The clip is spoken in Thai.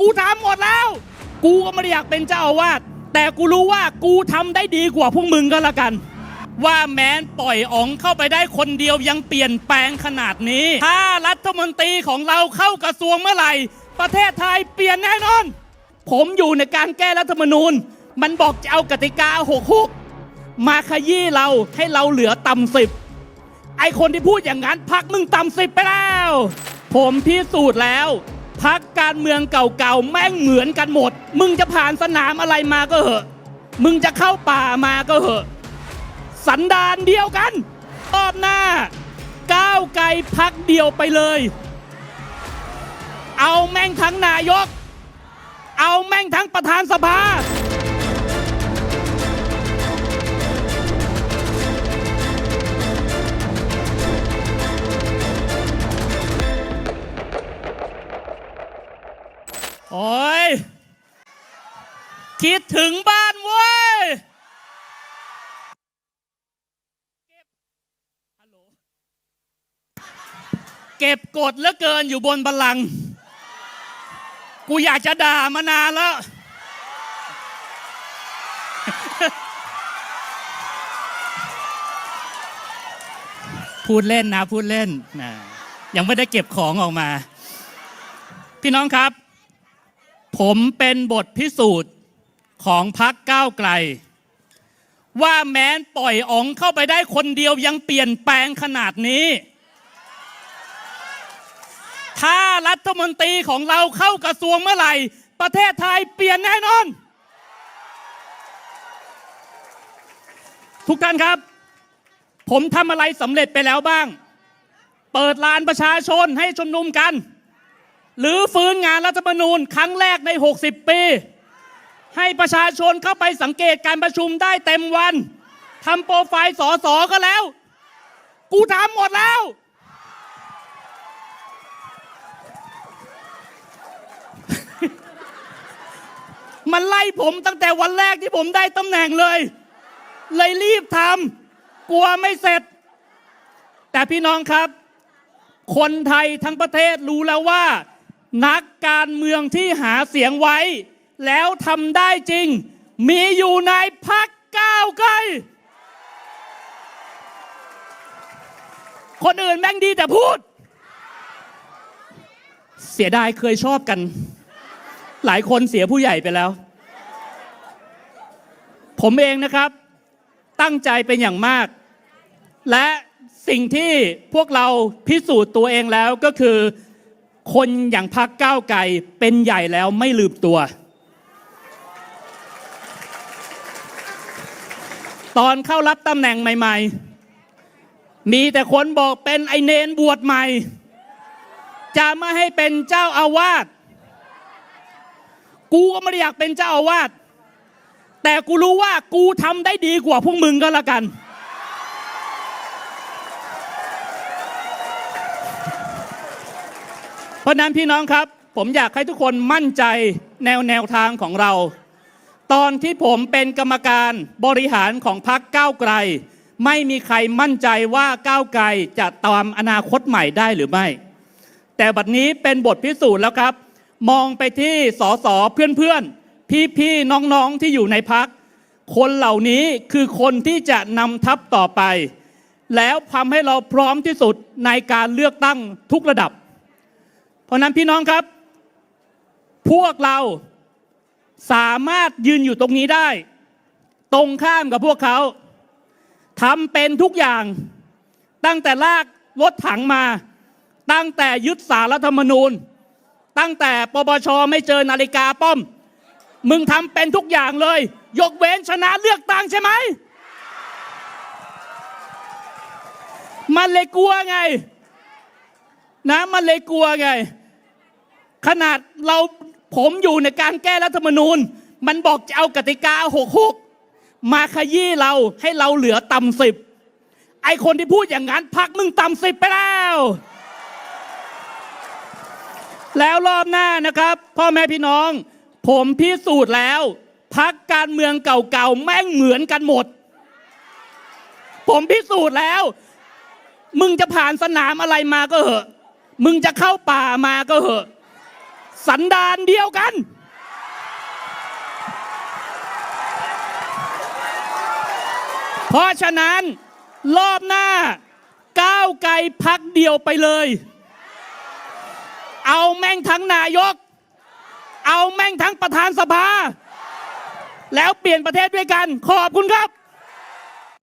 กูทำหมดแล้ว กูก็ไม่ได้อยากเป็นเจ้าอาวาสแต่กูรู้ว่ากูทำได้ดีกว่าพวกมึงก็แล้วกัน ว่าแม้นปล่อยอ๋องเข้าไปได้คนเดียวยังเปลี่ยนแปลงขนาดนี้ ถ้ารัฐมนตรีของเราเข้ากระทรวงเมื่อไหร่ ประเทศไทยเปลี่ยนแน่นอน ผมอยู่ในการแก้รัฐธรรมนูญ มันบอกจะเอากติกาหกหกมาขยี้เราให้เราเหลือต่ำสิบไอคนที่พูดอย่างนั้นพักมึงต่ำสิบไปแล้ว ผมพิสูจน์แล้ว พักการเมืองเก่าๆแม่งเหมือนกันหมด มึงจะผ่านสนามอะไรมาก็เหอะ มึงจะเข้าป่ามาก็เหอะ สันดานเดียวกันรอบหน้า ก้าวไกลพักเดียวไปเลย เอาแม่งทั้งนายก เอาแม่งทั้งประธานสภา อ้ย คิดถึงบ้านเว้ยเก็บกดเหลือเกินอยู่บนบัลลังก์กูอยากจะด่ามานานแล้ว พูดเล่นนะ พูดเล่นนะยังไม่ได้เก็บของออกมา พี่น้องครับ ผมเป็นบทพิสูจน์ของพักก้าวไกล ว่าแม้นปล่อยอ๋องเข้าไปได้คนเดียวยังเปลี่ยนแปลงขนาดนี้ ถ้ารัฐมนตรีของเราเข้ากระทรวงเมื่อไหร่ ประเทศไทยเปลี่ยนแน่นอน ทุกท่านครับ ผมทำอะไรสำเร็จไปแล้วบ้าง เปิดลานประชาชนให้ชุมนุมกัน หรือฟื้นงานรัฐธรรมนูญครั้งแรกใน 60 ปี ให้ประชาชนเข้าไปสังเกตการประชุมได้เต็มวันทำโปรไฟล์สอสอก็แล้ว กูทำหมดแล้ว มันไล่ผมตั้งแต่วันแรกที่ผมได้ตำแหน่งเลย เลยรีบทำกลัวไม่เสร็จ แต่พี่น้องครับ คนไทยทั้งประเทศรู้แล้วว่า นักการเมืองที่หาเสียงไว้ แล้วทำได้จริง มีอยู่ในพักก้าวไกล คนอื่นแม่งดีแต่พูด เสียดายเคยชอบกัน หลายคนเสียผู้ใหญ่ไปแล้ว ผมเองนะครับ ตั้งใจเป็นอย่างมาก และสิ่งที่พวกเราพิสูจน์ตัวเองแล้วก็คือ คนอย่างพักก้าวไกลเป็นใหญ่แล้วไม่ลืมตัว ตอนเข้ารับตำแหน่งใหม่ ๆ มีแต่คนบอกเป็นไอเนนบวชใหม่ จะไม่ให้เป็นเจ้าอาวาสกูก็ไม่ได้อยากเป็นเจ้าอาวาสแต่กูรู้ว่ากูทำได้ดีกว่าพวกมึงก็แล้วกัน เพราะนั้นพี่น้องครับ ผมอยากให้ทุกคนมั่นใจแนวแนวทางของเรา ตอนที่ผมเป็นกรรมการบริหารของพรรคก้าวไกล ไม่มีใครมั่นใจว่าก้าวไกลจะตามอนาคตใหม่ได้หรือไม่ แต่บัดนี้เป็นบทพิสูจน์แล้วครับ มองไปที่สสเพื่อนๆ พี่ๆ น้องๆที่อยู่ในพักคนเหล่านี้คือคนที่จะนำทัพต่อไป แล้วทำให้เราพร้อมที่สุดในการเลือกตั้งทุกระดับ เพราะฉะนั้นพี่น้องครับ พวกเราสามารถยืนอยู่ตรงนี้ได้ ตรงข้ามกับพวกเขาทำเป็นทุกอย่าง ตั้งแต่ลากรถถังมา ตั้งแต่ยึดสารรัฐธรรมนูญ ตั้งแต่ปปชไม่เจอนาฬิกาป้อม มึงทำเป็นทุกอย่างเลย ยกเว้นชนะเลือกตั้งใช่ไหม มันเลยกลัวไง นะมันเลยกลัวไง ขนาดเราผมอยู่ในการแก้รัฐธรรมนูญ มันบอกจะเอากติกาหกหกมาขยี้เราให้เราเหลือต่ำสิบไอคนที่พูดอย่างนั้นพักมึงต่ำสิบไปแล้ว แล้วรอบหน้านะครับ พ่อแม่พี่น้อง ผมพิสูจน์แล้ว พักการเมืองเก่าๆแม่งเหมือนกันหมด ผมพิสูจน์แล้ว มึงจะผ่านสนามอะไรมาก็เหอะ มึงจะเข้าป่ามาก็เหอะ สันดานเดียวกัน เพราะฉะนั้นรอบหน้าก้าวไกลพักเดียวไปเลย เอาแม่งทั้งนายก เอาแม่งทั้งประธานสภา แล้วเปลี่ยนประเทศด้วยกัน ขอบคุณครับ